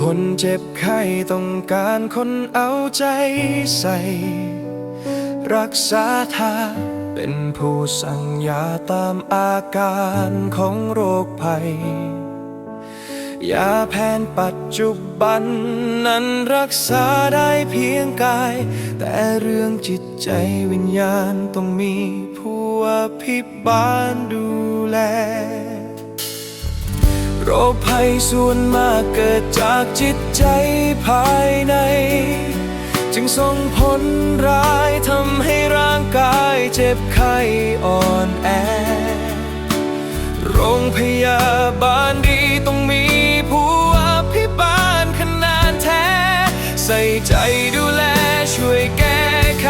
คนเจ็บไข้ต้องการคนเอาใจใส่ รักษาทาเป็นผู้สั่งยาตามอาการของโรคภัย ยาแผนปัจจุบันนั้นรักษาได้เพียงกาย แต่เรื่องจิตใจวิญญาณต้องมี ผู้อภิบาลดูแล โรคภัยส่วนมากเกิดจากจิตใจภายใน จึงส่งผลร้ายทำให้ร่างกายเจ็บไข้อ่อนแอ โรงพยาบาลดีต้องมีผู้อภิบาลขนาดแท้ ใส่ใจดูแลช่วยแก้ไข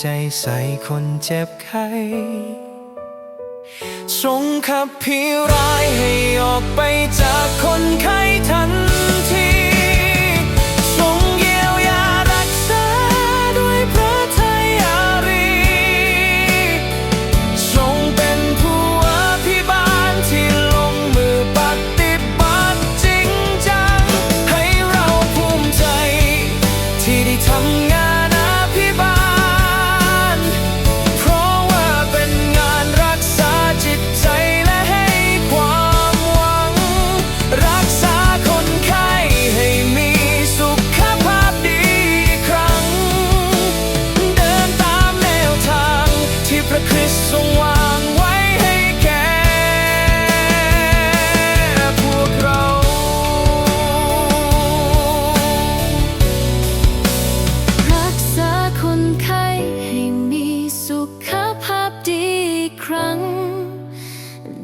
ใจใส่คนเจ็บไข้ทรงขับผีร้ายให้ออกไปจากคนไข้ทัน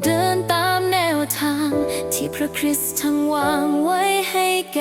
เดินตามแนวทาง ที่พระคริสต์ทั้งวางไว้ให้แก